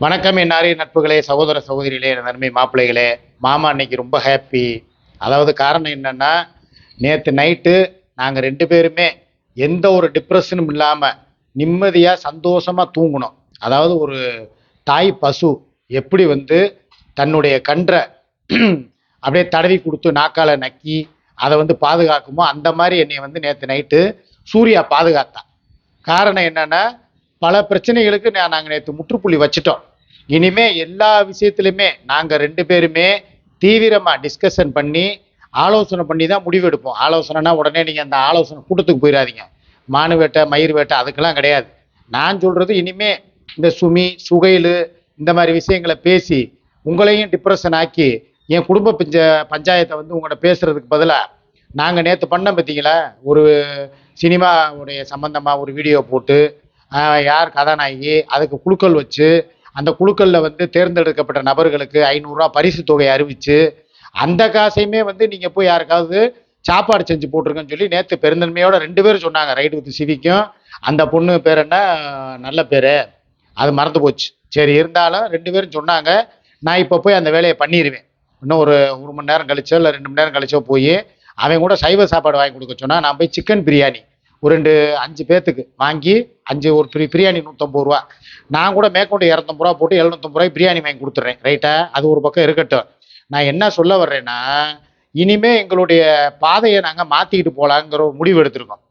வணக்கம் என் நட்புகளே சகோதர சகோதரிகளே என் நன்மை மாப்பிள்ளைகளே. மாமா இன்னைக்கு ரொம்ப ஹாப்பி அதாவது காரணம் என்னென்னா நேற்று நைட்டு நாங்கள் ரெண்டு பேருமே எந்த ஒரு டிப்ரெஷனும் இல்லாமல் நிம்மதியாக சந்தோஷமாக தூங்கினோம். அதாவது ஒரு தாய் பசு எப்படி வந்து தன்னுடைய கன்றை அப்படியே தடவி கொடுத்து நாக்கால் நக்கி அதை வந்து பாதுகாக்குமோ அந்த மாதிரி என்னை வந்து நேற்று நைட்டு சூர்யா பாதுகாத்தான் காரணம் என்னென்னா பல பிரச்சனைகளுக்கு நான் நாங்கள் நேற்று முற்றுப்புள்ளி வச்சிட்டோம். இனிமே எல்லா விஷயத்துலையுமே நாங்கள் ரெண்டு பேருமே தீவிரமாக டிஸ்கஷன் பண்ணி ஆலோசனை பண்ணி தான் முடிவெடுப்போம் ஆலோசனைனா உடனே நீங்கள் அந்த ஆலோசனை கூட்டத்துக்கு போயிடாதீங்க மானு வேட்டை மயிர் வேட்டை அதுக்கெல்லாம் கிடையாது. நான் சொல்கிறது இனிமே இந்த சுமி சுகையில் இந்த மாதிரி விஷயங்களை பேசி உங்களையும் டிப்ரெஷன் ஆக்கி என் குடும்ப பஞ்ச பஞ்சாயத்தை வந்து உங்கள்கிட்ட பேசுகிறதுக்கு பதிலாக நாங்கள் நேற்று பண்ண பார்த்தீங்களா ஒரு சினிமாவுடைய சம்பந்தமாக ஒரு வீடியோ போட்டு யார் கதாநாயகி? அதுக்கு குழுக்கள் வச்சு அந்த குழுக்களில் வந்து தேர்ந்தெடுக்கப்பட்ட நபர்களுக்கு ஐநூறுரூவா பரிசு தொகை அறிவிச்சு அந்த காசையுமே வந்து நீங்கள் போய் யாருக்காவது சாப்பாடு செஞ்சு போட்டிருக்கேன்னு சொல்லி நேற்று பெருந்தன்மையோட ரெண்டு பேரும் சொன்னாங்க ரைடு வித் சிவிக்கும். அந்த பொண்ணு பேர் என்ன? நல்ல பேர். அது மறந்து போச்சு. சரி இருந்தாலும் ரெண்டு பேரும் சொன்னாங்க நான் இப்போ போய் அந்த வேலையை பண்ணிடுவேன் இன்னும் ஒரு ஒரு மணி நேரம் கழிச்சோ இல்லை ரெண்டு மணி நேரம் கழிச்சோ போய் அவன் கூட சைவ சாப்பாடு வாங்கி கொடுக்க சொன்னா நான் போய் சிக்கன் பிரியாணி. ஒரு ரெண்டு அஞ்சு பேர்த்துக்கு வாங்கி அஞ்சு ஒரு பிரி பிரியாணி நூற்றம்பது ரூபா. நான் கூட மேற்கொண்டு இரநூத்தம்பது ரூபா போட்டு எழுநூத்தம்பது ரூபாய் பிரியாணி வாங்கி கொடுத்துட்றேன். ரைட்டா அது ஒரு பக்கம் இருக்கட்டும். நான் என்ன சொல்ல வர்றேன்னா இனிமே எங்களுடைய பாதையை நாங்கள் மாற்றிக்கிட்டு போகலாங்கிற ஒரு முடிவு எடுத்திருக்கோம்.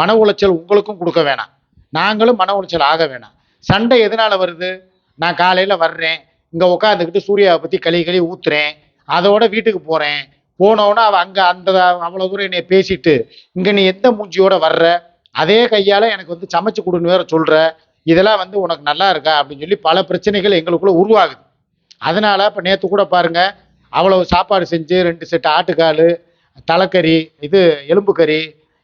மன உளைச்சல் உங்களுக்கும் கொடுக்க வேணாம். நாங்களும் மன உளைச்சல் ஆக வேணாம். சண்டை எதனால் வருது? நான் காலையில் வர்றேன். இங்கே உட்காந்துக்கிட்டு சூர்யாவை பற்றி களி களி ஊத்துறேன். அதோட வீட்டுக்கு போகிறேன் போனோன்னா அவள் அங்கே அந்த அவ்வளோ தூரம் என்னை பேசிட்டு இங்கே நீ எந்த மூஞ்சியோட வர்ற? அதே கையால் எனக்கு வந்து சமைச்சு கொடுன்னு வேற சொல்கிற இதெல்லாம் வந்து உனக்கு நல்லா இருக்கா? அப்படின்னு சொல்லி பல பிரச்சனைகள் எங்களுக்குள்ளே உருவாகுது. அதனால் இப்போ நேற்று கூட பாருங்கள் அவ்வளவு சாப்பாடு செஞ்சு ரெண்டு செட்டு ஆட்டுக்கால் தலைக்கறி இது எலும்பு கறி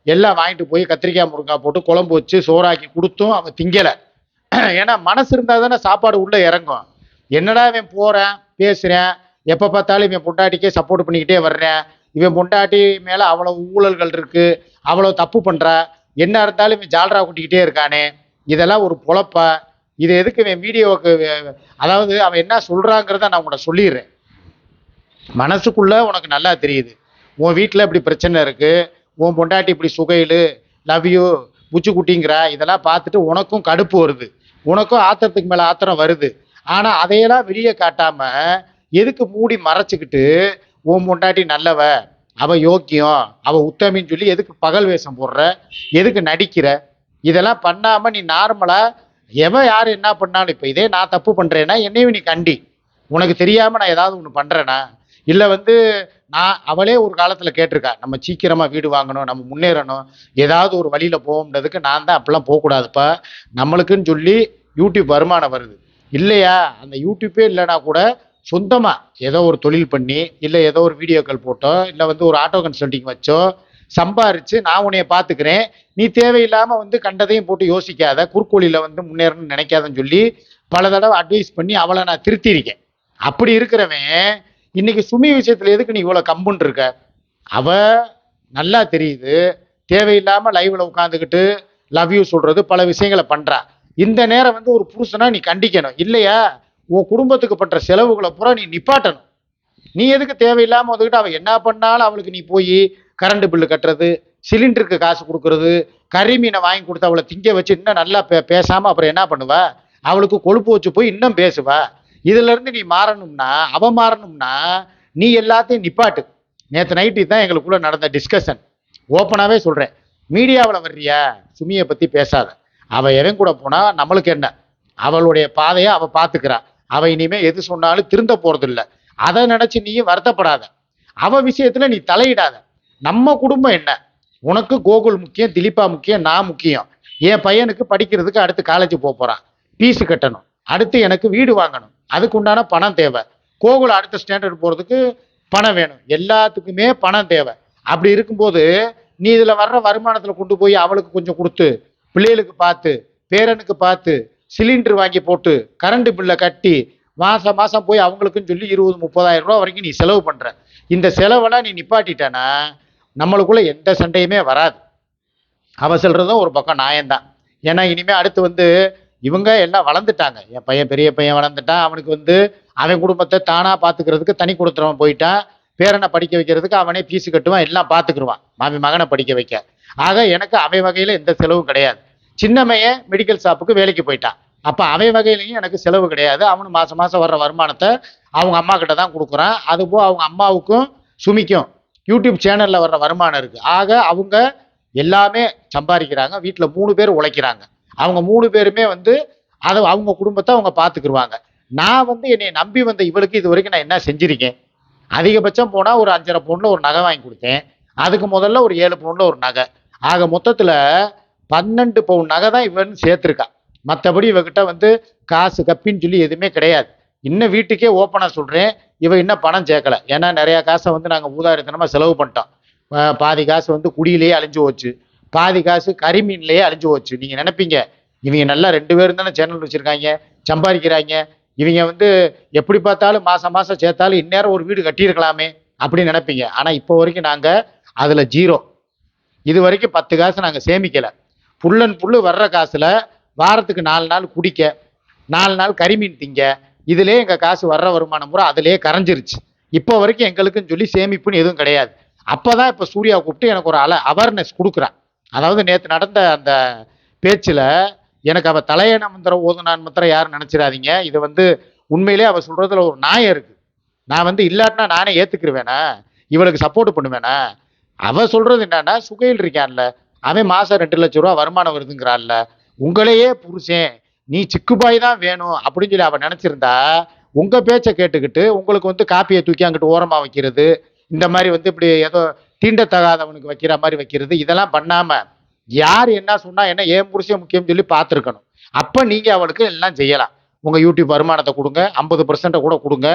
எல்லாம் வாங்கிட்டு போய் கத்திரிக்காய் முருங்காய் போட்டு குழம்பு வச்சு சோறாக்கி கொடுத்தும் அவன் திங்கலை. ஏன்னா மனசு இருந்தால் தானே சாப்பாடு உள்ளே இறங்கும். என்னடா இவன் போகிறேன் பேசுகிறேன் எப்போ பார்த்தாலும் இவன் பொண்டாட்டிக்கே சப்போர்ட் பண்ணிக்கிட்டே வர்றேன். இவன் பொண்டாட்டி மேலே அவ்வளோ ஊழல்கள் இருக்குது அவ்வளோ தப்பு பண்ணுறா என்ன இருந்தாலும் இவன் ஜால்ரா கூட்டிக்கிட்டே இருக்கானே. இதெல்லாம் ஒரு பொழப்பா. இது எதுக்கு இவன் வீடியோவுக்கு அதாவது அவன் என்ன சொல்கிறாங்கிறத நான் உங்களை சொல்லிடுறேன். மனசுக்குள்ளே உனக்கு நல்லா தெரியுது. உன் வீட்டில் இப்படி பிரச்சனை இருக்குது உன் பொண்டாட்டி இப்படி சுகையிலு லவ் யூ புச்சு குட்டிங்கிற இதெல்லாம் பார்த்துட்டு உனக்கும் கடுப்பு வருது. உனக்கும் ஆத்திரத்துக்கு மேலே ஆத்திரம் வருது. ஆனால் அதையெல்லாம் வெளியே காட்டாமல் எதுக்கு மூடி மறைச்சிக்கிட்டு உன் பொண்டாட்டி நல்லவ அவ யோக்கியம் அவ உத்தமின்னு சொல்லி எதுக்கு பகல் வேஷம் போடுற எதுக்கு நடிக்கிற? இதெல்லாம் பண்ணாம நீ நார்மலா எவன் யார் என்ன பண்ணாலும் இப்போ இதே நான் தப்பு பண்றேன்னா என்னையும் நீ கண்டி. உனக்கு தெரியாம நான் ஏதாவது ஒன்று பண்றேனா? இல்லை வந்து நான் அவளே ஒரு காலத்தில் கேட்டிருக்கா நம்ம சீக்கிரமாக வீடு வாங்கணும் நம்ம முன்னேறணும் ஏதாவது ஒரு வழியில் போகும்ன்றதுக்கு நான் தான் அப்பெல்லாம் போகக்கூடாதுப்பா. நம்மளுக்குன்னு சொல்லி யூடியூப் வருமானம் வருது. இல்லையா? அந்த யூடியூப்பே இல்லைனா கூட சொந்தமாக ஏதோ ஒரு தொழில் பண்ணி இல்லை ஏதோ ஒரு வீடியோக்கள் போட்டோ இல்லை வந்து ஒரு ஆட்டோ கன்சல்டிங் வச்சோ சம்பாரித்து நான் உன்னைய பார்த்துக்கிறேன் நீ தேவையில்லாமல் வந்து கண்டதையும் போட்டு யோசிக்காத குறுக்கோளியில் வந்து முன்னேறணும்னு நினைக்காதன்னு சொல்லி பல தடவை அட்வைஸ் பண்ணி அவளை நான் திருத்தியிருக்கேன். அப்படி இருக்கிறவன் இன்னைக்கு சுமி விஷயத்தில் எதுக்கு நீ இவ்வளோ கம்புன்னு இருக்க? அவ நல்லா தெரியுது தேவையில்லாமல் லைவில் உட்காந்துக்கிட்டு லவ் யூ சொல்கிறது பல விஷயங்களை பண்ணுறா இந்த நேரம் வந்து ஒரு புருஷனா நீ கண்டிக்கணும். இல்லையா? உன் குடும்பத்துக்கு பண்ற செலவுகளை பூரா நீ நிப்பாட்டணும். நீ எதுக்கு தேவையில்லாமல் வந்துக்கிட்டு அவள் என்ன பண்ணாலும் அவளுக்கு நீ போய் கரண்ட் பில்லு கட்டுறது சிலிண்டருக்கு காசு கொடுக்கறது கறி மீனை வாங்கி கொடுத்து அவளை திங்க வச்சு இன்னும் நல்லா பே பேசாமல் அப்புறம் என்ன பண்ணுவா? அவளுக்கு கொழுப்பு வச்சு போய் இன்னும் பேசுவா. இதுலேருந்து நீ மாறணும்னா அவன் மாறணும்னா நீ எல்லாத்தையும் நிப்பாட்டு. நேற்று நைட்டு தான் எங்களுக்குள்ள நடந்த டிஸ்கஷன் ஓப்பனாகவே சொல்கிறேன் மீடியாவில் வர்றியா? சுமியை பற்றி பேசாத. அவள் எவன் கூட போனால் நம்மளுக்கு என்ன? அவளுடைய பாதையை அவள் பார்த்துக்கிறாள் அவள் இனிமே எது சொன்னாலும் திருந்த போகிறதில்ல அதை நினச்சி நீயும் வருத்தப்படாத. அவள் விஷயத்தில் நீ தலையிடாத. நம்ம குடும்பம் என்ன? உனக்கு கோகுல் முக்கியம் திலீபா முக்கியம் நான் முக்கியம். என் பையனுக்கு படிக்கிறதுக்கு அடுத்து காலேஜ் போக போகிறான் ஃபீஸு கட்டணும். அடுத்து எனக்கு வீடு வாங்கணும். அதுக்கு உண்டான பணம் தேவை. கோகுல் அடுத்த ஸ்டாண்டர்ட் போகிறதுக்கு பணம் வேணும். எல்லாத்துக்குமே பணம் தேவை. அப்படி இருக்கும்போது நீ இதில் வர்ற வருமானத்தில் கொண்டு போய் அவளுக்கு கொஞ்சம் கொடுத்து பிள்ளைகளுக்கு பார்த்து பேரனுக்கு பார்த்து சிலிண்டர் வாங்கி போட்டு கரண்ட் பில்லை கட்டி மாதம் மாதம் போய் அவங்களுக்குன்னு சொல்லி இருபது முப்பதாயிரம் ரூபா வரைக்கும் நீ செலவு பண்ணுற இந்த செலவெல்லாம் நீ நிப்பாட்டிட்டேன்னா நம்மளுக்குள்ளே எந்த சண்டையுமே வராது. அவன் சொல்கிறதும் ஒரு பக்கம் நியாயம்தான். ஏன்னா இனிமேல் அடுத்து வந்து இவங்க எல்லாம் வளர்ந்துட்டாங்க. என் பையன் பெரிய பையன் வளர்ந்துட்டான். அவனுக்கு வந்து அவன் குடும்பத்தை தானாக பார்த்துக்கிறதுக்கு தனி கொடுத்துறவன் போயிட்டான். பேரனை படிக்க வைக்கிறதுக்கு அவனே ஃபீஸ் கட்டுவான். எல்லாம் பார்த்துக்குருவான் மாமி மகனை படிக்க வைக்க. ஆக எனக்கு அவன் வகையில் எந்த செலவும் கிடையாது. சின்னமைய மெடிக்கல் ஷாப்புக்கு வேலைக்கு போயிட்டான் அப்போ அவன் வகையிலையும் எனக்கு செலவு கிடையாது. அவனு மாதம் மாதம் வர்ற வருமானத்தை அவங்க அம்மா கிட்ட தான் கொடுக்குறான். அதுபோல் அவங்க அம்மாவுக்கும் சுமிக்கும் யூடியூப் சேனலில் வர்ற வருமானம் இருக்குது ஆக அவங்க எல்லாமே சம்பாதிக்கிறாங்க. வீட்டில் மூணு பேர் உழைக்கிறாங்க. அவங்க மூணு பேருமே வந்து அதை அவங்க குடும்பத்தை அவங்க பார்த்துக்குருவாங்க நான் வந்து என்னை நம்பி வந்த இவளுக்கு இது வரைக்கும் நான் என்ன செஞ்சுருக்கேன்? அதிகபட்சம் போனால் ஒரு அஞ்சரை பவுனில் ஒரு நகை வாங்கி கொடுத்தேன். அதுக்கு முதல்ல ஒரு ஏழு பவுனில் ஒரு நகை. ஆக மொத்தத்தில் பன்னெண்டு பவுன் நகை தான் இவன் சேர்த்துருக்கா. மற்றபடி இவகிட்ட வந்து காசு கப்பின்னு சொல்லி எதுவுமே கிடையாது. இன்னும் வீட்டுக்கே ஓப்பனாக சொல்கிறேன் இவன் இன்னும் பணம் சேர்க்கல. ஏன்னா நிறையா காசை வந்து நாங்கள் ஊதாரித்தனமாக செலவு பண்ணிட்டோம். பாதி காசு வந்து குடியிலேயே அழிஞ்சு போச்சு. பாதி காசு கரிமீன்லேயே அழிஞ்சு போச்சு. நீங்கள் நினைப்பீங்க இவங்க நல்லா ரெண்டு பேரும் தானே சேனல் வச்சுருக்காங்க சம்பாதிக்கிறாங்க. இவங்க வந்து எப்படி பார்த்தாலும் மாதம் மாதம் சேர்த்தாலும் இந்நேரம் ஒரு வீடு கட்டியிருக்கலாமே அப்படின்னு நினைப்பீங்க. ஆனால் இப்போ வரைக்கும் நாங்கள் அதில் ஜீரோ இது வரைக்கும் பத்து காசு நாங்கள் சேமிக்கலை. புல்லன் புல்லு வர்ற காசில் வாரத்துக்கு நாலு நாள் குடிக்க நாலு நாள் கறிமீன் திங்க இதிலே எங்கள் காசு வர்ற வருமானம் பூரா அதிலே கரைஞ்சிருச்சு. இப்போ வரைக்கும் எங்களுக்குன்னு சொல்லி சேமிப்புன்னு எதுவும் கிடையாது. அப்போ தான் இப்போ சூர்யா கூப்பிட்டு எனக்கு ஒரு அல அவேர்னஸ் கொடுக்குறான். அதாவது நேற்று நடந்த அந்த பேச்சில் எனக்கு அவள் தலையண மந்திரம் ஓதுனான் மந்திரம் யாரும் நினச்சிடாதீங்க. இது வந்து உண்மையிலே அவள் சொல்கிறதுல ஒரு நாயம் இருக்குது நான் வந்து இல்லாட்டினா நானே ஏற்றுக்கிருவேனா இவளுக்கு சப்போர்ட் பண்ணுவேனே? அவள் சொல்கிறது என்னன்னா சுகையில் இருக்கான்ல. அவன் மாதம் ரெண்டு லட்ச ரூபா வருமானம் வருதுங்கிறாள்ல உங்களையே புருஷன். நீ சிக்குபாய் தான் வேணும் அப்படின்னு சொல்லி அவன் நினச்சிருந்தா உங்கள் பேச்சை கேட்டுக்கிட்டு உங்களுக்கு வந்து காப்பியை தூக்கி அங்கிட்டு ஓரமாக வைக்கிறது இந்த மாதிரி வந்து இப்படி ஏதோ தீண்டத்தகாதவனுக்கு வைக்கிற மாதிரி வைக்கிறது இதெல்லாம் பண்ணாமல் யார் என்ன சொன்னா என்ன ஏன் புருஷன் முக்கியம் சொல்லி பார்த்துருக்கணும். அப்போ நீங்கள் அவளுக்கு எல்லாம் செய்யலாம். உங்கள் யூடியூப் வருமானத்தை கொடுங்க ஐம்பது பர்சன்ட்டை கூட கொடுங்க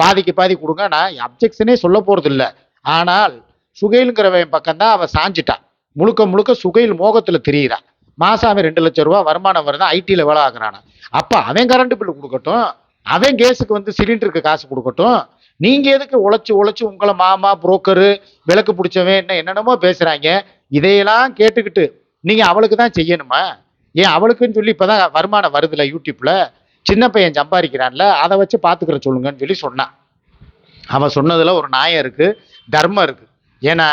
பாதிக்கு பாதி கொடுங்க. நான் அப்ஜெக்ஷனே சொல்ல போகிறது இல்லை ஆனால் சுகைலுங்கிறவன் பக்கம் தான் அவன் சாஞ்சிட்டான். முழுக்க முழுக்க சுகையில் மோகத்தில் திரியிறான். மாதம் அவன் ரெண்டு லட்ச ரூபா வருமானம் வருது? ஐடியில் வேலை ஆகுறானா? அப்போ அவன் கரண்ட் பில்லு கொடுக்கட்டும். அவன் கேஸுக்கு வந்து சிலிண்டருக்கு காசு கொடுக்கட்டும். நீங்கள் எதுக்கு உழைச்சி உழைச்சி உங்களை மாமா புரோக்கரு விளக்கு பிடிச்சவன் என்ன என்னென்னமோ பேசுகிறாங்க இதையெல்லாம் கேட்டுக்கிட்டு நீங்கள் அவளுக்கு தான் செய்யணுமா? ஏன் அவளுக்குன்னு சொல்லி இப்போ தான் வருமானம் வருதுல யூடியூப்பில் சின்ன பையன் சம்பாதிக்கிறான்ல அதை வச்சு பார்த்துக்கிற சொல்லுங்கன்னு சொல்லி சொன்னான். அவன் சொன்னதில் ஒரு நியாயம் இருக்குது தர்மம் இருக்குது ஏன்னா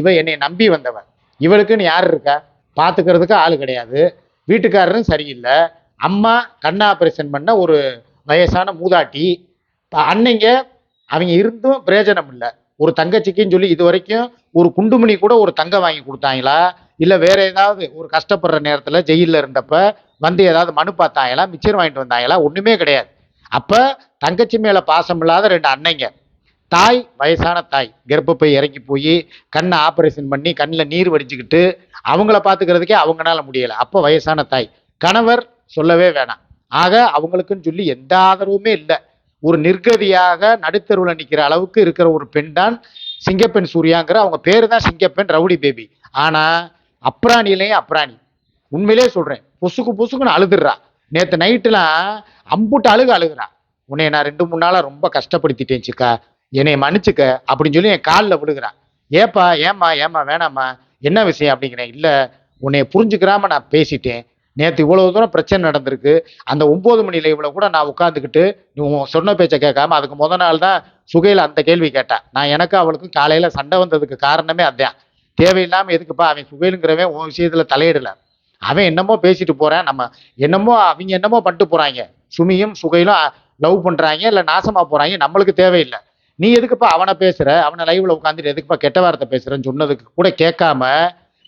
இவன் என்னை நம்பி வந்தவன். இவளுக்குன்னு யார் இருக்கா? பார்த்துக்கிறதுக்கு ஆள் கிடையாது. வீட்டுக்காரரும் சரியில்லை. அம்மா கண் ஆப்ரேஷன் பண்ண ஒரு வயசான மூதாட்டி. இப்போ அன்னைங்க அவங்க இருந்தும் பிரயோஜனம் இல்லை. ஒரு தங்கச்சிக்குன்னு சொல்லி இது வரைக்கும் ஒரு குண்டுமணி கூட ஒரு தங்கம் வாங்கி கொடுத்தாங்களா? இல்லை வேற ஏதாவது ஒரு கஷ்டப்படுற நேரத்தில் ஜெயிலில் இருந்தப்ப வந்து ஏதாவது மனு பார்த்தாங்களா? மிச்சர் வாங்கிட்டு வந்தாங்களா? ஒன்றுமே கிடையாது. அப்போ தங்கச்சி மேலே பாசம் இல்லாத ரெண்டு அன்னைங்க. தாய் வயசான தாய் கர்ப்பப்பை இறங்கி போய் கண்ணை ஆப்ரேஷன் பண்ணி கண்ணில் நீர் வடிச்சுக்கிட்டு அவங்கள பார்த்துக்கிறதுக்கே அவங்களால முடியலை. அப்போ வயசான தாய். கணவர் சொல்லவே வேணாம். ஆக அவங்களுக்குன்னு சொல்லி எந்த ஆதரவுமே இல்லை. ஒரு நிர்கதியாக நடுத்தருவில் நிற்கிற அளவுக்கு இருக்கிற ஒரு பெண் தான் சிங்கப்பெண் சூர்யாங்கிற அவங்க பேர் தான் சிங்கப்பெண் ரவுடி பேபி. ஆனால் அப்ராணிலையும் அப்ராணி. உண்மையிலே சொல்கிறேன் பொசுக்கு பொசுக்குன்னு அழுதுடுறா நேற்று நைட்டுலாம் அம்புட்டு அழுக அழுகுறா உன்னை நான் ரெண்டு மூணு நாளாக ரொம்ப கஷ்டப்படுத்திட்டேன் சிக்கா. என்னை மன்னிச்சுக்க அப்படின்னு சொல்லி என் காலில் விடுகிறான் ஏப்பா ஏம்மா ஏம்மா வேணாம்மா என்ன விஷயம் அப்படிங்கிறேன். இல்லை உன்னை புரிஞ்சுக்கிறாம நான் பேசிட்டேன். நேற்று இவ்வளவு தூரம் பிரச்சனை நடந்திருக்கு. அந்த ஒம்பது மணி இவ்வளோ கூட நான் உட்காந்துக்கிட்டு நீ உன் சொன்ன பேச்சை கேட்காம அதுக்கு முத நாள் தான் சுகையில் அந்த கேள்வி கேட்டேன் நான் எனக்கு அவளுக்கும் காலையில் சண்டை வந்ததுக்கு காரணமே அதான். தேவையில்லாமல் எதுக்குப்பா அவன் சுகைலுங்கிறவன் உன் விஷயத்தில் தலையிடல. அவன் என்னமோ பேசிட்டு போகிறான் நம்ம என்னமோ அவங்க என்னமோ பண்ணிட்டு போகிறாங்க சுமியும் சுகையிலும் லவ் பண்ணுறாங்க இல்லை நாசமாக போகிறாங்க நம்மளுக்கு தேவையில்லை. நீ எதுக்குப்பா அவனை பேசுற? அவனை லைவ்ல உட்காந்துட்டு எதுக்குப்பா கெட்ட வார்த்தை பேசுறேன்னு சொன்னதுக்கு கூட கேட்காம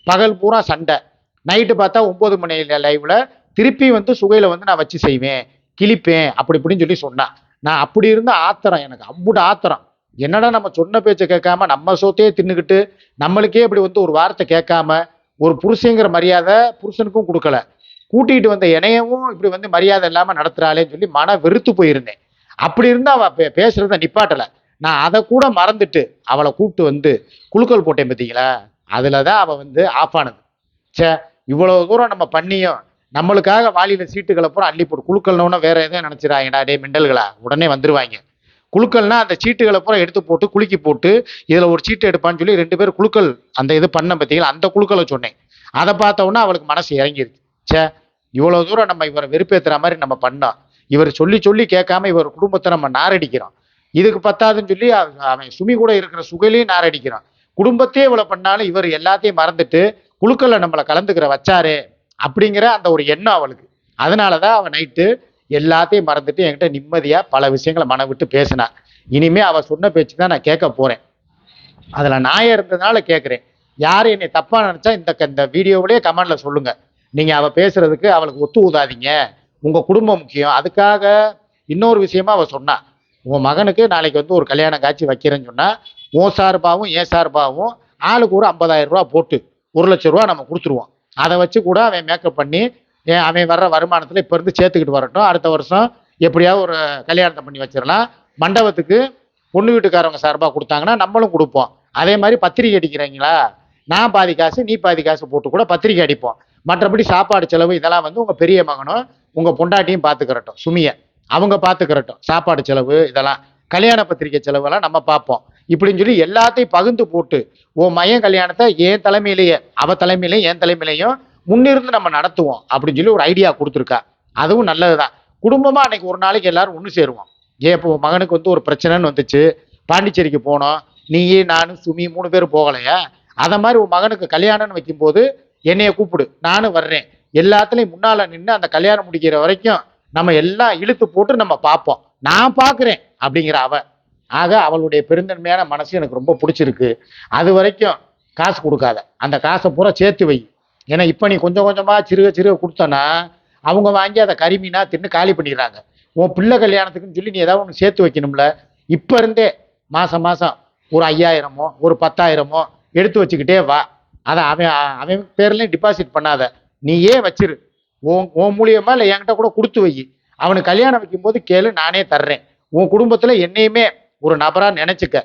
பகல் பூரா சண்டை. நைட்டு பார்த்தா ஒன்பது மணி லைவ்ல திருப்பி வந்து சுகையில வந்து நான் வச்சு செய்வேன் கிழிப்பேன் அப்படி இப்படின்னு சொல்லி சொன்னான் நான் அப்படி இருந்த ஆத்திரம் எனக்கு அம்புட்டு ஆத்திரம். என்னடா நம்ம சொன்ன பேச்சை கேட்காம நம்ம சோத்தையே தின்னுக்கிட்டு நம்மளுக்கே இப்படி வந்து ஒரு வார்த்தை கேட்காம ஒரு புருஷங்கிற மரியாதை புருஷனுக்கும் கொடுக்கல. கூட்டிகிட்டு வந்த இணையவும் இப்படி வந்து மரியாதை இல்லாமல் நடத்துகிறாளேன்னு சொல்லி மன வெறுத்து போயிருந்தேன். அப்படி இருந்து அவள் பே பேசுகிறத நிப்பாட்டலை. நான் அதை கூட மறந்துட்டு அவளை கூப்பிட்டு வந்து குலுக்கல் போட்டேன் பார்த்தீங்களா? அதில் தான் அவள் வந்து ஆஃப் ஆனது. ச்சே இவ்வளோ தூரம் நம்ம பண்ணியும் நம்மளுக்காக வாளியில் சீட்டுகளை பூரா அள்ளி போட்டு குழுக்கள்னோன்னா வேற எதுவும் நினச்சிடாங்கடா டே மிண்டல்களா? உடனே வந்துருவாங்க. குழுக்கள்னா அந்த சீட்டுகளை பூரா எடுத்து போட்டு குலுக்கி போட்டு இதில் ஒரு சீட்டு எடுப்பான்னு சொல்லி ரெண்டு பேர் குழுக்கள் அந்த இது பண்ண பார்த்தீங்களா? அந்த குழுக்களை சொன்னேன். அதை பார்த்த அவளுக்கு மனசு இறங்கிருச்சு. ச்சே இவ்வளோ தூரம் நம்ம இவரை வெறுப்பேற்றுற மாதிரி நம்ம பண்ணோம். இவர் சொல்லி சொல்லி கேட்காம இவர் குடும்பத்தை நம்ம நாரடிக்கிறோம். இதுக்கு பத்தாதுன்னு சொல்லி அவன் சுமி கூட இருக்கிற சுகையிலையும் நாரடிக்கிறான். குடும்பத்தையே இவ்வளோ பண்ணாலும் இவர் எல்லாத்தையும் மறந்துட்டு குழுக்களில் நம்மளை கலந்துக்கிற வச்சாரு அப்படிங்கிற அந்த ஒரு எண்ணம் அவளுக்கு. அதனால தான் அவன் நைட்டு எல்லாத்தையும் மறந்துட்டு என்கிட்ட நிம்மதியாக பல விஷயங்களை மன விட்டு பேசினா. இனிமே அவ சொன்ன பேச்சு தான் நான் கேட்க போகிறேன் அதில் நான் இருந்ததுனால கேட்குறேன். யார் என்னை தப்பாக நினச்சா இந்த க- இந்த வீடியோவிலேயே கமெண்டில் சொல்லுங்கள் நீங்கள் அவள் பேசுறதுக்கு அவளுக்கு ஒத்து ஊதாதீங்க. உங்கள் குடும்பம் முக்கியம். அதுக்காக இன்னொரு விஷயமா அவள் சொன்னா. உன் மகனுக்கு நாளைக்கு வந்து ஒரு கல்யாணம் காட்சி வைக்கிறேன்னு சொன்னால் உன் சார்பாகவும் என் சார்பாகவும் ஆளுக்கு ஒரு 50000 ரூபா போட்டு ஒரு லட்ச ரூபா நம்ம கொடுத்துருவோம். அதை வச்சு கூட அவன் மேக்கப் பண்ணி அவன் வர்ற வருமானத்தில் இப்போ இருந்து சேர்த்துக்கிட்டு வரட்டும். அடுத்த வருஷம் எப்படியாவது ஒரு கல்யாணத்தை பண்ணி வச்சிடலாம். மண்டபத்துக்கு பொண்ணு வீட்டுக்காரவங்க சார்பாக கொடுத்தாங்கன்னா நம்மளும் கொடுப்போம். அதே மாதிரி பத்திரிக்கை அடிக்கிறீங்களா? நான் பாதி காசு நீ பாதி காசு போட்டு கூட பத்திரிக்கை அடிப்போம். மற்றபடி சாப்பாடு செலவு இதெல்லாம் வந்து உங்கள் பெரிய மகனும் உங்கள் பொண்டாட்டியும் பார்த்துக்கிறட்டும் சுமியை. அவங்க பார்த்துக்கிறட்டும். சாப்பாடு செலவு இதெல்லாம். கல்யாண பத்திரிக்கை செலவெல்லாம் நம்ம பார்ப்போம். இப்படின்னு சொல்லி எல்லாத்தையும் பகிர்ந்து போட்டு உன் மையன் கல்யாணத்தை என் தலைமையிலேயே அவ தலைமையிலையும் என் தலைமையிலையும் முன்னிருந்து நம்ம நடத்துவோம். அப்படின்னு சொல்லி ஒரு ஐடியா கொடுத்துருக்கா. அதுவும் நல்லதுதான். குடும்பமாக அன்னைக்கு ஒரு நாளைக்கு எல்லாரும் ஒன்று சேருவோம். ஏன் இப்போ உன் மகனுக்கு வந்து ஒரு பிரச்சனைன்னு வந்துச்சு? பாண்டிச்சேரிக்கு போனோம். நீயே நானும் சுமி மூணு பேர் போகலையா? அதை மாதிரி உன் மகனுக்கு கல்யாணம்னு வைக்கும்போது என்னைய கூப்பிடு. நானும் வர்றேன். எல்லாத்துலேயும் முன்னால் நின்று அந்த கல்யாணம் முடிக்கிற வரைக்கும் நம்ம எல்லாம் இழுத்து போட்டு நம்ம பார்ப்போம். நான் பார்க்குறேன் அப்படிங்கிற அவ. ஆக அவளுடைய பெருந்தன்மையான மனசு எனக்கு ரொம்ப பிடிச்சிருக்கு. அது வரைக்கும் காசு கொடுக்காத. அந்த காசை பூரா சேர்த்து வை. ஏன்னா இப்போ நீ கொஞ்சம் கொஞ்சமாக சிறுக சிறுக கொடுத்தோன்னா அவங்க வாங்கி அதை கரிமீனா தின்னு காலி பண்ணிடுறாங்க. உன் பிள்ளை கல்யாணத்துக்குன்னு சொல்லி நீ ஏதாவது ஒன்று சேர்த்து வைக்கணும்ல. இப்போ இருந்தே மாதம் மாதம் ஒரு ஐயாயிரமோ ஒரு பத்தாயிரமோ எடுத்து வச்சுக்கிட்டே வா. அதை அவன் அவன் பேர்லேயும் டிபாசிட் பண்ணாத. நீயே வச்சிரு. உன் உன் மூலியமா இல்லை என்கிட்ட கூட கொடுத்து வை. அவனுக்கு கல்யாணம் வைக்கும்போது கேளு நானே தர்றேன். உன் குடும்பத்தில் என்னையுமே ஒரு நபராக நினச்சிக்க.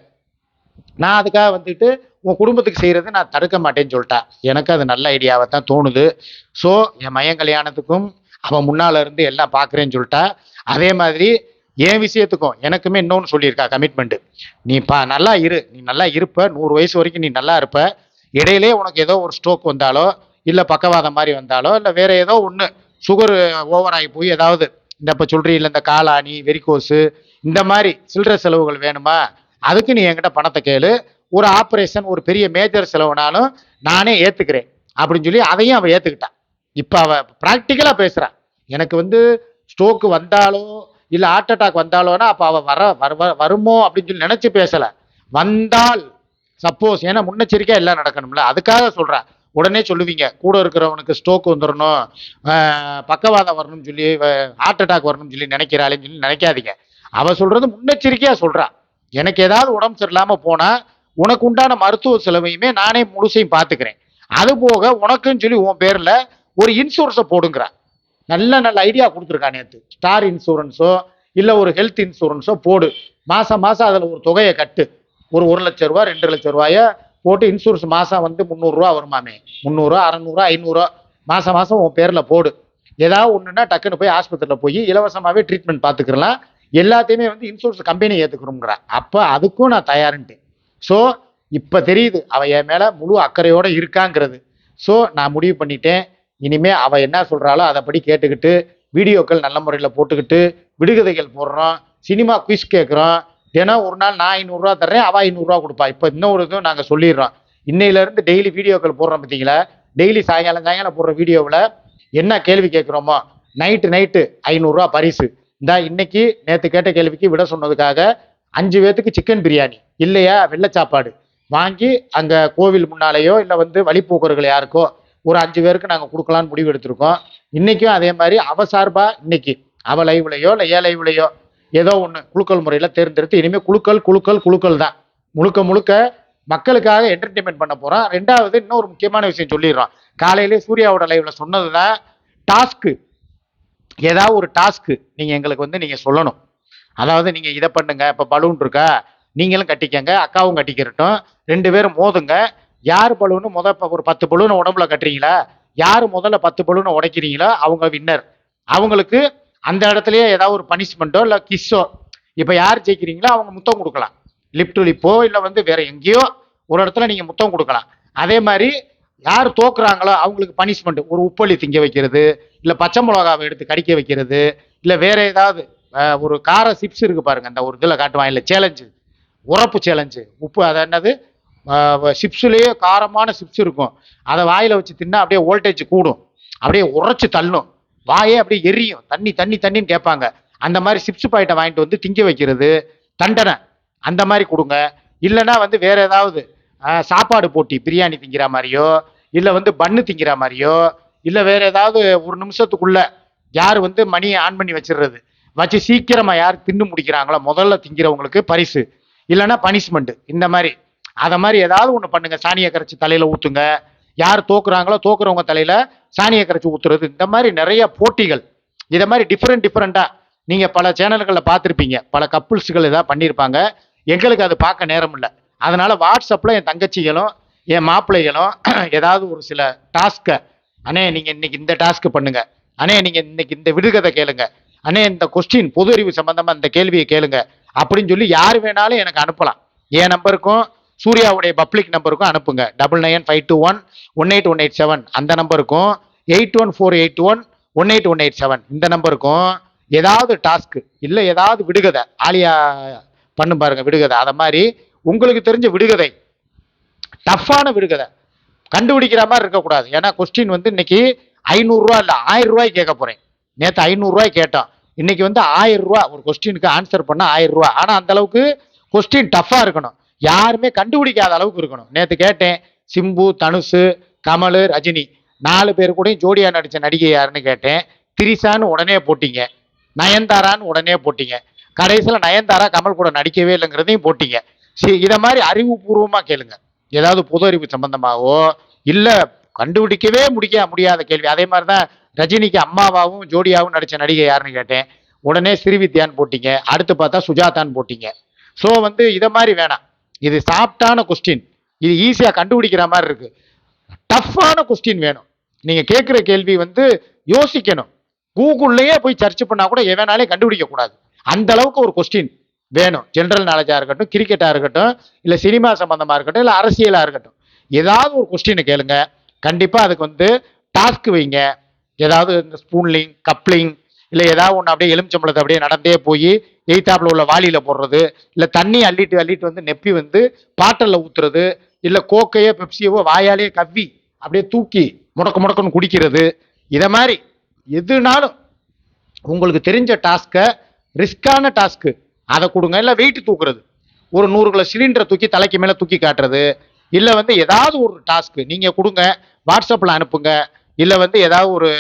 நான் அதுக்காக வந்துட்டு உன் குடும்பத்துக்கு செய்கிறத நான் தடுக்க மாட்டேன்னு சொல்லிட்டா. எனக்கு அது நல்ல ஐடியாவை தான் தோணுது. ஸோ என் மையன் கல்யாணத்துக்கும் அவன் முன்னால் இருந்து எல்லாம் பார்க்குறேன்னு சொல்லிட்டா. அதே மாதிரி என் விஷயத்துக்கும் எனக்குமே இன்னொன்று சொல்லியிருக்கா கமிட்மெண்ட்டு நீ பா நல்லா இரு. நீ நல்லா இருப்ப. நூறு வயசு வரைக்கும் நீ நல்லா இருப்ப. இடையிலே உனக்கு ஏதோ ஒரு ஸ்ட்ரோக் வந்தாலோ இல்லை பக்கவாதம் மாதிரி வந்தாலோ இல்லை வேற ஏதோ ஒன்று சுகர் ஓவராகி ஆகி போய் ஏதாவது இந்த இப்போ சொல்கிறீங்கள இந்த காளானி வெறிக்கோசு இந்த மாதிரி சில்லற செலவுகள் வேணுமா? அதுக்கு நீ என்கிட்ட பணத்தை கேளு. ஒரு ஆப்ரேஷன் ஒரு பெரிய மேஜர் செலவுனாலும் நானே ஏற்றுக்கிறேன் அப்படின்னு சொல்லி அதையும் அவள் ஏற்றுக்கிட்டான் இப்போ அவள் ப்ராக்டிக்கலாக பேசுகிறான் எனக்கு வந்து ஸ்ட்ரோக்கு வந்தாலோ இல்லை ஹார்ட் அட்டாக் வந்தாலோன்னா அப்போ அவள் வர வர வருமோ அப்படின்னு சொல்லி நினச்சி பேசலை. வந்தால் சப்போஸ் ஏன்னா முன்னெச்சரிக்கையாக எல்லாம் நடக்கணும்ல. அதுக்காக சொல்கிறேன் உடனே சொல்லுவீங்க கூட இருக்கிறவனுக்கு ஸ்ட்ரோக் வந்துடணும் பக்கவாதம் வரணும்னு சொல்லி ஹார்ட் அட்டாக் வரணும்னு சொல்லி நினைக்கிறாளேன்னு சொல்லி நினைக்காதீங்க. அவள் சொல்கிறது முன்னெச்சரிக்கையாக சொல்கிறான் எனக்கு ஏதாவது உடம்பு சரியில்லாமல் போனால் உனக்கு உண்டான மருத்துவ செலவையுமே நானே முழுசையும் பார்த்துக்கிறேன் அது போக உனக்குன்னு சொல்லி உன் பேரில் ஒரு இன்சூரன்ஸை போடுங்கிறா. நல்ல நல்ல ஐடியா கொடுத்துருக்கா நேற்று ஸ்டார் இன்சூரன்ஸோ இல்லை ஒரு ஹெல்த் இன்சூரன்ஸோ போடு. மாதம் மாதம் அதில் ஒரு தொகையை கட்டு. ஒரு ஒரு லட்ச ரூபா ரெண்டு லட்ச ரூபாயை போட்டு இன்சூரன்ஸ் மாதம் வந்து முந்நூறுரூவா வருமாமே. முந்நூறுரூவா அறநூறுவா ஐநூறுரூவா மாதம் மாதம் உன் பேரில் போடு. ஏதாவது ஒன்றுனா டக்குன்னு போய் ஆஸ்பத்திரியில் போய் இலவசமாகவே ட்ரீட்மெண்ட் பார்த்துக்கலாம் எல்லாத்தையுமே வந்து இன்சூரன்ஸ் கம்பெனி ஏற்றுக்கிறோங்கிறா அப்போ அதுக்கும் நான் தயாருன்ட்டு. ஸோ இப்போ தெரியுது அவள் என் மேலே முழு அக்கறையோடு இருக்காங்கிறது. ஸோ நான் முடிவு பண்ணிட்டேன். இனிமேல் அவள் என்ன சொல்கிறாளோ அதைப்படி கேட்டுக்கிட்டு வீடியோக்கள் நல்ல முறையில் போட்டுக்கிட்டு விடுகதைகள் போடுறோம் சினிமா குயிஸ் கேட்குறோம் தினம் ஒரு நாள் நான் ஐநூறுரூவா தர்றேன் அவள் ஐநூறுரூவா கொடுப்பா. இப்போ இன்னொரு இதுவும் நாங்கள் சொல்லிடுறோம். இன்னையிலேருந்து டெய்லி வீடியோக்கள் போடுறோம் பார்த்தீங்களா டெய்லி சாயங்காலம் சாயங்காலம் போடுற வீடியோவில் என்ன கேள்வி கேட்குறோமோ நைட்டு நைட்டு ஐநூறுரூவா பரிசு. இந்தா இன்னைக்கு நேற்று கேட்ட கேள்விக்கு விட சொன்னதுக்காக அஞ்சு பேர்த்துக்கு சிக்கன் பிரியாணி. இல்லையா? வெள்ளை சாப்பாடு. வாங்கி அங்கே கோவில் முன்னாலேயோ இல்லை வந்து வழிப்போக்கர்கள் யாருக்கோ ஒரு அஞ்சு பேருக்கு நாங்கள் கொடுக்கலான்னு முடிவு எடுத்திருக்கோம். இன்றைக்கும் அதே மாதிரி அவ சார்பாக இன்னைக்கு அவ லைவ்லையோ இல்லை ஏ லைவ்லையோ ஏதோ ஒன்று குழுக்கள் முறையில் தேர்ந்தெடுத்து இனிமேல் குழுக்கள் குழுக்கள் குழுக்கள் தான். முழுக்க முழுக்க மக்களுக்காக என்டர்டெயின்மெண்ட் பண்ண போகிறோம் ரெண்டாவது இன்னொரு முக்கியமான விஷயம் சொல்லிடுறோம் காலையிலே சூர்யாவோட லைவில் சொன்னது தான் டாஸ்க்கு ஏதாவது ஒரு டாஸ்க்கு நீங்கள் எங்களுக்கு வந்து நீங்கள் சொல்லணும். அதாவது நீங்கள் இதை பண்ணுங்க. இப்போ பலூன் இருக்கா? நீங்களும் கட்டிக்கங்க அக்காவும் கட்டிக்கிறட்டும் ரெண்டு பேரும் மோதுங்க. யார் பலூனு முத ஒரு பத்து பலூனை உடம்புல கட்டுறீங்களா? யார் முதல்ல பத்து பலூனை உடைக்கிறீங்களோ? அவங்க வின்னர் அவங்களுக்கு அந்த இடத்துலயே ஏதாவது ஒரு பனிஷ்மெண்ட்டோ இல்லை கிஸ்ஸோ இப்போ யார் ஜெயிக்கிறீங்களோ அவங்க முத்தம் கொடுக்கலாம். லிப் டு லிப்போ இல்லை வந்து வேற எங்கேயோ ஒரு இடத்துல நீங்கள் முத்தம் கொடுக்கலாம். அதே மாதிரி யார் தோக்குறாங்களோ அவங்களுக்கு பனிஷ்மெண்ட் ஒரு உப்பள்ளி திங்க வைக்கிறது இல்லை பச்சை மிளகாவை எடுத்து கடிக்க வைக்கிறது இல்லை வேற ஏதாவது ஒரு கார சிப்ஸ் இருக்கு பாருங்க அந்த ஒரு இதில் காட்டுவான் இல்லை சேலஞ்சு உரப்பு சேலஞ்சு உப்பு அது என்னது? சிப்ஸ்லேயே காரமான சிப்ஸ் இருக்கும். அதை வாயில் வச்சு தின்னா அப்படியே வோல்டேஜ் கூடும். அப்படியே உரைச்சி தள்ளும். வாயே அப்படியே எரியும். தண்ணி தண்ணி தண்ணின்னு கேட்பாங்க. அந்த மாதிரி சிப்ஸ் பாக்கெட்டை வாங்கிட்டு வந்து திங்க வைக்கிறது தண்டனை. அந்த மாதிரி கொடுங்க. இல்லைன்னா வந்து வேற ஏதாவது சாப்பாடு போட்டி பிரியாணி திங்கிற மாதிரியோ இல்லை வந்து பன்னு திங்கிற மாதிரியோ இல்லை வேற ஏதாவது ஒரு நிமிஷத்துக்குள்ள யார் வந்து மணியை ஆன் பண்ணி வச்சிடுறது? வச்சு சீக்கிரமாக யார் தின்னு முடிக்கிறாங்களோ முதல்ல திங்கிறவங்களுக்கு பரிசு. இல்லைன்னா பனிஷ்மெண்ட்டு இந்த மாதிரி. அதை மாதிரி ஏதாவது ஒன்று பண்ணுங்க. சாணியை கரைச்சி தலையில் ஊற்றுங்க யார் தோக்குறாங்களோ தோக்குறவங்க தலையில சாணியை கரைச்சி ஊத்துறது இந்த மாதிரி நிறைய போட்டிகள். இதை மாதிரி டிஃப்ரெண்ட் டிஃப்ரெண்டா நீங்க பல சேனல்களில் பார்த்துருப்பீங்க. பல கப்புள்ஸுகள் ஏதாவது பண்ணியிருப்பாங்க. எங்களுக்கு அது பார்க்க நேரம் இல்லை. அதனால வாட்ஸ்அப்பில் என் தங்கச்சிகளும் என் மாப்பிள்ளைகளும் ஏதாவது ஒரு சில டாஸ்க்கை அண்ணே நீங்கள் இன்னைக்கு இந்த டாஸ்க் பண்ணுங்க. அண்ணே நீங்கள் இன்னைக்கு இந்த விடுகதை கேளுங்க. அண்ணே இந்த கொஸ்டின் பொது அறிவு சம்மந்தமாக இந்த கேள்வியை கேளுங்க. அப்படின்னு சொல்லி யார் வேணாலும் எனக்கு அனுப்பலாம். என் நம்பருக்கும் சூர்யாவுடைய பப்ளிக் நம்பருக்கும் அனுப்புங்க. Double nine five two one one eight one eight seven அந்த நம்பருக்கும் eight one four eight one one eight one eight seven இந்த நம்பருக்கும் ஏதாவது டாஸ்க்கு இல்லை ஏதாவது விடுகதை ஆலியா பண்ணு பாருங்க விடுகதை. அதை மாதிரி உங்களுக்கு தெரிஞ்ச விடுகதை டஃப்பான விடுகதை கண்டுபிடிக்கிற மாதிரி இருக்கக்கூடாது. ஏன்னா கொஸ்டின் வந்து இன்னைக்கு ஐநூறுரூவா இல்லை ஆயிரம் ரூபாய் கேட்க போகிறேன் நேற்று ஐநூறுரூவாய் கேட்டோம். இன்னைக்கு வந்து ஆயிரம் ரூபா ஒரு கொஸ்டினுக்கு ஆன்சர் பண்ண ஆயிரம் ரூபா ஆனால் அந்த அளவுக்கு கொஸ்டின் டஃப்பாக இருக்கணும். யாருமே கண்டுபிடிக்காத அளவுக்கு இருக்கணும். நேற்று கேட்டேன் சிம்பு தனுஷு கமல் ரஜினி நாலு பேர் கூடயும் ஜோடியா நடித்த நடிகை யாருன்னு கேட்டேன். திரிசான்னு உடனே போட்டீங்க. நயன்தாரான்னு உடனே போட்டீங்க. கடைசியில் நயன்தாரா கமல் கூட நடிக்கவே இல்லைங்கிறதையும் போட்டீங்க. சரி இதை மாதிரி அறிவுபூர்வமாக கேளுங்க. ஏதாவது பொது அறிவு சம்பந்தமாகவோ இல்லை கண்டுபிடிக்கவே முடிக்க முடியாத கேள்வி. அதே மாதிரி தான் ரஜினிக்கு அம்மாவாகவும் ஜோடியாகவும் நடித்த நடிகை யாருன்னு கேட்டேன். உடனே ஸ்ரீவித்யான்னு போட்டீங்க. அடுத்து பார்த்தா சுஜாதான்னு போட்டீங்க. ஸோ வந்து இதை மாதிரி வேணாம். இது சாஃப்டான கொஸ்டின் இது ஈஸியாக கண்டுபிடிக்கிற மாதிரி இருக்கு. டஃப்பான கொஸ்டின் வேணும். நீங்கள் கேட்குற கேள்வி வந்து யோசிக்கணும். கூகுள்லேயே போய் சர்ச் பண்ணால் கூட எவனாலே கண்டுபிடிக்கக்கூடாது அந்த அளவுக்கு ஒரு கொஸ்டின் வேணும். ஜென்ரல் நாலேஜாக இருக்கட்டும் கிரிக்கெட்டாக இருக்கட்டும் இல்லை சினிமா சம்மந்தமாக இருக்கட்டும் இல்லை அரசியலாக இருக்கட்டும். ஏதாவது ஒரு கொஸ்டினை கேளுங்க. கண்டிப்பாக அதுக்கு வந்து டாஸ்க் வைங்க. ஏதாவது இந்த ஸ்பூன்லிங் கப்ளிங் இல்லை ஏதாவது ஒன்று அப்படியே எலுமிச்சம்பளத்தை அப்படியே நடந்தே போய் எய்த்தாப்பில் உள்ள வாளியில போடுறது இல்லை தண்ணி அள்ளிட்டு அள்ளிட்டு வந்து நெப்பி வந்து பாட்டலில் ஊத்துறது இல்லை கோக்கையோ பெப்சியவோ வாயாலேயே கவ்வி அப்படியே தூக்கி முடக்க முடக்கன்னு குடிக்கிறது இதை மாதிரி எதுனாலும் உங்களுக்கு தெரிஞ்ச டாஸ்க்கை ரிஸ்கான டாஸ்க்கு அதை கொடுங்க. இல்லை வெயிட் தூக்குறது. ஒரு நூறு கிலோ சிலிண்டரை தூக்கி தலைக்கு மேலே தூக்கி காட்டுறது இல்லை வந்து ஏதாவது ஒரு டாஸ்க்கு நீங்கள் கொடுங்க வாட்ஸ்அப்பில் அனுப்புங்க இல்லை வந்து ஏதாவது ஒரு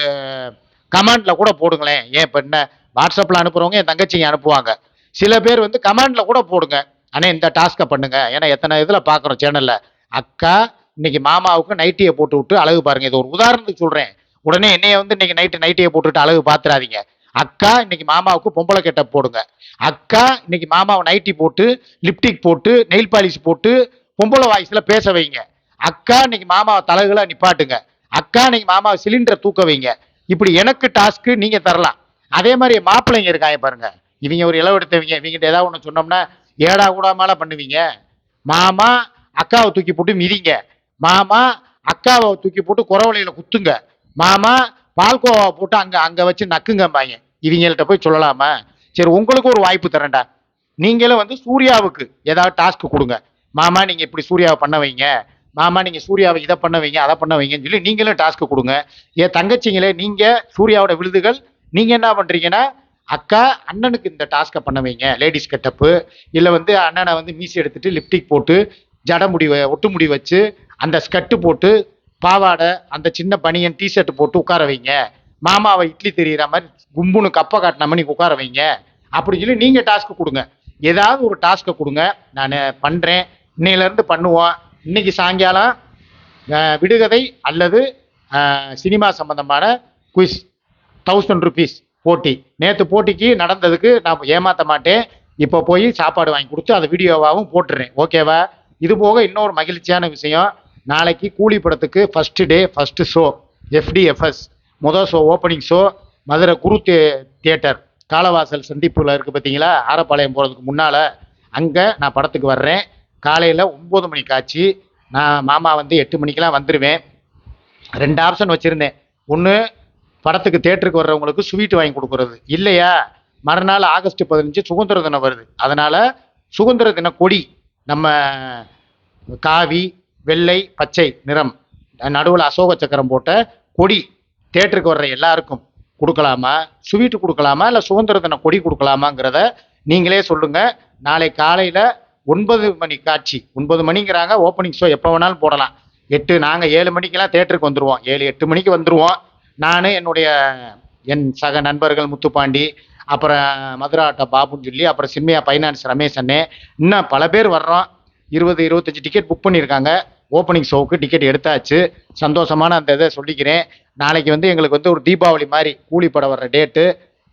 கமெண்டில் கூட போடுங்களேன். ஏன் இப்போ என்ன? வாட்ஸ்அப்பில் அனுப்புகிறவங்க என் தங்கச்சிங்க அனுப்புவாங்க. சில பேர் வந்து கமெண்டில் கூட போடுங்க. ஆனால் இந்த டாஸ்க்கை பண்ணுங்க. ஏன்னா எத்தனை இதில் பார்க்குறோம் சேனலில் அக்கா இன்னைக்கு மாமாவுக்கு நைட்டியை போட்டு விட்டு அழகு பாருங்க. இது ஒரு உதாரணத்துக்கு சொல்கிறேன் உடனே என்னைய வந்து இன்னைக்கு நைட்டு நைட்டியை போட்டுட்டு அழகு பார்த்துறாதீங்க அக்கா இன்னைக்கு மாமாவுக்கு பொம்பளை கெட்ட போடுங்க. அக்கா இன்னைக்கு மாமாவை நைட்டி போட்டு லிப்டிக் போட்டு நெயில் பாலிஷ் போட்டு பொம்பளை வாய்ஸ்ல பேச வைங்க. அக்கா இன்னைக்கு மாமாவை தலைகளை நிப்பாட்டுங்க. அக்கா இன்னைக்கு மாமாவை சிலிண்டரை தூக்க வைங்க. இப்படி எனக்கு டாஸ்க்கு நீங்க தரலாம். அதே மாதிரி மாப்பிள்ளைங்க இருக்காங்க பாருங்க. இவங்க ஒரு இளவு எடுத்தவங்க இவங்கிட்ட ஏதாவது ஒன்று சொன்னோம்னா ஏடா கூடாமலாம் பண்ணுவீங்க? மாமா அக்காவை தூக்கி போட்டு மிதிங்க. மாமா அக்காவை தூக்கி போட்டு குறவலையில குத்துங்க. மாமா பால்கோவாவை போட்டு அங்கே அங்கே வச்சு நக்குங்கம்பாங்க. இவங்கள்ட்ட போய் சொல்லலாமா? சரி உங்களுக்கு ஒரு வாய்ப்பு தரேன்டா. நீங்களும் வந்து சூர்யாவுக்கு ஏதாவது டாஸ்க் கொடுங்க. மாமா நீங்கள் இப்படி சூர்யாவை பண்ண வைங்க. மாமா நீங்கள் சூர்யாவை இதை பண்ண வைங்க அதை பண்ண வைங்கன்னு சொல்லி நீங்களும் டாஸ்க்கு கொடுங்க. என் தங்கச்சிங்களே நீங்கள் சூர்யாவோட விருதுகள் நீங்கள் என்ன பண்ணுறீங்கன்னா அக்கா அண்ணனுக்கு இந்த டாஸ்க்கை பண்ண வைங்க லேடிஸ் கெட்டப்பு. இல்லை வந்து அண்ணனை வந்து மீசி எடுத்துட்டு லிப்டிக் போட்டு ஜட முடி ஒட்டு முடி வச்சு அந்த ஸ்கட்டு போட்டு பாவாடை அந்த சின்ன பனியன் டிஷர்ட் போட்டு உட்கார வைங்க. மாமாவை இட்லி தெரியிற மாதிரி கும்புன்னு கப்பை காட்டின மாதிரி உட்கார வைங்க. அப்படி சொல்லி நீங்கள் டாஸ்க்கு கொடுங்க. ஏதாவது ஒரு டாஸ்க்கை கொடுங்க. நான் பண்ணுறேன் இன்னையிலேருந்து பண்ணுவோம். இன்னைக்கு சாயங்காலம் விடுகதை அல்லது சினிமா சம்பந்தமான குயிஸ் தௌசண்ட் ருபீஸ் போட்டி. நேற்று போட்டிக்கு நடந்ததுக்கு நான் ஏமாற்ற மாட்டேன். இப்போ போய் சாப்பாடு வாங்கி கொடுத்து அதை வீடியோவாகவும் போட்டுடுறேன் ஓகேவா? இது போக இன்னொரு மகிழ்ச்சியான விஷயம். நாளைக்கு கூலி படத்துக்கு first day first show FDFS முதல் show opening show Madurai Guru தே தியேட்டர் காலவாசல் சந்திப்பில் இருக்குது பார்த்தீங்களா ஆரப்பாளையம் போகிறதுக்கு முன்னால். அங்கே நான் படத்துக்கு வர்றேன். காலையில் ஒம்பது மணி காய்ச்சி நான் மாமா வந்து எட்டு மணிக்கெலாம் வந்துடுவேன் ரெண்டு ஆப்ஷன் வச்சுருந்தேன். ஒன்று படத்துக்கு தேட்டருக்கு வர்றவங்களுக்கு ஸ்வீட் வாங்கி கொடுக்குறது. இல்லையா? மறுநாள் ஆகஸ்ட் பதினஞ்சு சுதந்திர தினம் வருது. அதனால் சுதந்திர தின கொடி நம்ம காவி வெள்ளை பச்சை நிறம் நடுவில் அசோக சக்கரம் போட்ட கொடி தேட்டருக்கு வர்ற எல்லாருக்கும் கொடுக்கலாமா? ஸ்வீட்டு கொடுக்கலாமா? இல்லை சுதந்திர தின கொடி கொடுக்கலாமாங்கிறத நீங்களே சொல்லுங்கள் நாளை காலையில் ஒன்பது மணி காட்சி ஒன்பது மணிங்கிறாங்க ஓப்பனிங் ஷோ எப்போ வேணாலும் போடலாம். எட்டு நாங்கள் ஏழு மணிக்கெல்லாம் தேட்டருக்கு வந்துடுவோம் ஏழு எட்டு மணிக்கு வந்துடுவோம் நான் என்னுடைய என் சக நண்பர்கள் முத்துப்பாண்டி அப்புறம் மதுராட்ட பாபுன்னு சொல்லி அப்புறம் சிம்மியா ஃபைனான்ஸ் ரமேஷ் அண்ணே இன்னும் பல பேர் வர்றோம். இருபது இருபத்தஞ்சி டிக்கெட் புக் பண்ணியிருக்காங்க. ஓப்பனிங் ஷோவுக்கு டிக்கெட் எடுத்தாச்சு. சந்தோஷமான அந்த இதை சொல்லிக்கிறேன். நாளைக்கு வந்து எங்களுக்கு வந்து ஒரு தீபாவளி மாதிரி கூலி படம் வர்ற டேட்டு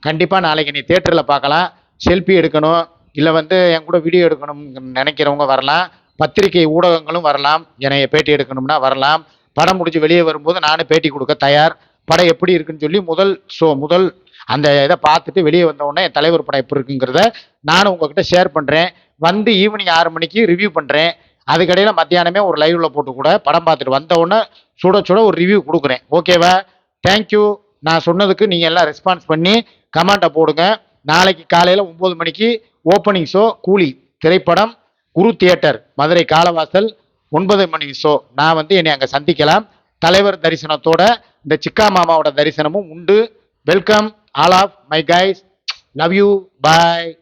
கண்டிப்பாக நாளைக்கு நீ தேட்டரில் பார்க்கலாம். செல்ஃபி எடுக்கணும். இல்லை வந்து என் கூட வீடியோ எடுக்கணும்னு நினைக்கிறவங்க வரலாம். பத்திரிகை ஊடகங்களும் வரலாம். என்னைய பேட்டி எடுக்கணும்னா வரலாம். படம் முடிஞ்சு வெளியே வரும்போது நானும் பேட்டி கொடுக்க தயார். படம் எப்படி இருக்குன்னு சொல்லி முதல் ஷோ முதல் அந்த இதை பார்த்துட்டு வெளியே வந்தவுடனே என் தலைவர் படம் எப்படி இருக்குங்கிறத நானும் உங்ககிட்ட ஷேர் பண்ணுறேன் வந்து ஈவினிங் ஆறு மணிக்கு ரிவ்யூ பண்ணுறேன் அதுக்கடையில் மத்தியானமே ஒரு லைவில் போட்டு கூட படம் பார்த்துட்டு வந்தவுடனே சுட சுட ஒரு ரிவ்யூ கொடுக்குறேன். ஓகேவா தேங்க்யூ நான் சொன்னதுக்கு நீங்கள் எல்லாம் ரெஸ்பான்ஸ் பண்ணி கமெண்ட்டை போடுங்க. நாளைக்கு காலையில் ஒம்பது மணிக்கு ஓப்பனிங் ஷோ கூலி திரைப்படம் குரு தியேட்டர் மதுரை காலவாசல் ஒன்பது மணி ஷோ. நான் வந்து என்னை அங்கே சந்திக்கலாம். தலைவர் தரிசனத்தோட இந்த சிக்கா மாமாவோட தரிசனமும் உண்டு. Welcome all of my guys love you bye